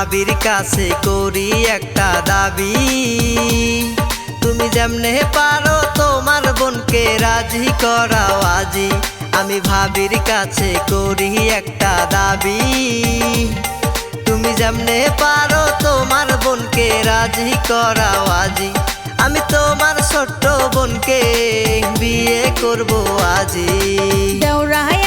ভাবির কাছে করি একটা দাবি। তুমি যেমনে পারো তোমার বোনকে রাজি করাও আজি। আমি ভাবির কাছে করি একটা দাবি। তুমি যেমনে পারো তোমার বোনকে রাজি করাও আজি। আমি তোমার ছোট্ট বোনকে বিয়ে করব আজি। দেওরায়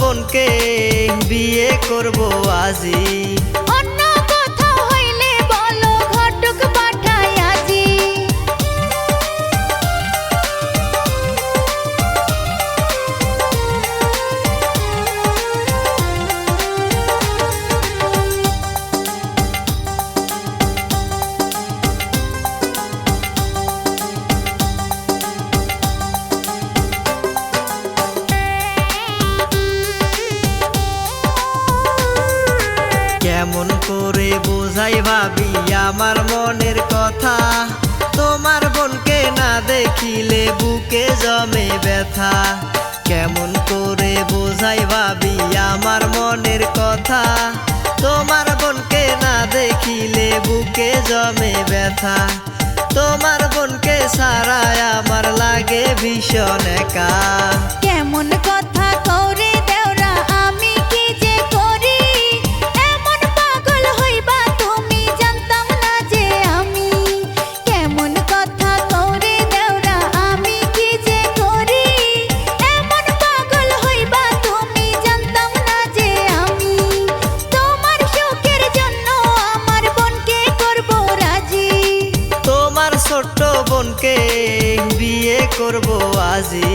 বোনকে বিয়ে করব আজি। কেমন করে বোঝাই ভাবি, আমার মনের কথা। তোমার বোনকে না দেখিলে বুকে জমে ব্যথা। কেমন করে বোঝাই ভাবি, আমার মনের কথা। তোমার বোনকে না দেখিলে বুকে জমে ব্যথা। তোমার বোনকে সারায় আমার লাগে ভীষণ একা। কেমন ছোট্ট বোনকে বিয়ে করব আজি